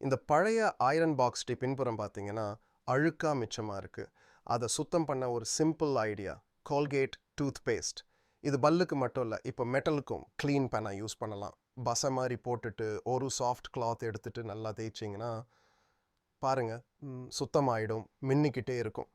இந்த பழைய iron box tea பின்புறம் பார்த்தீங்கன்னா அழுக்கா மிச்சமாக இருக்குது அதை சுத்தம் பண்ண ஒரு simple idea Colgate toothpaste இது பல்லுக்கு மட்டும் இல்லை இப்போ மெட்டலுக்கும் க்ளீன் பண்ண யூஸ் பண்ணலாம். பசை மாதிரி போட்டுட்டு ஒரு சாஃப்ட் கிளாத் எடுத்துகிட்டு நல்லா தேய்ச்சிங்கன்னா பாருங்கள் சுத்தமாகிடும் மின்னிக்கிட்டே இருக்கும்.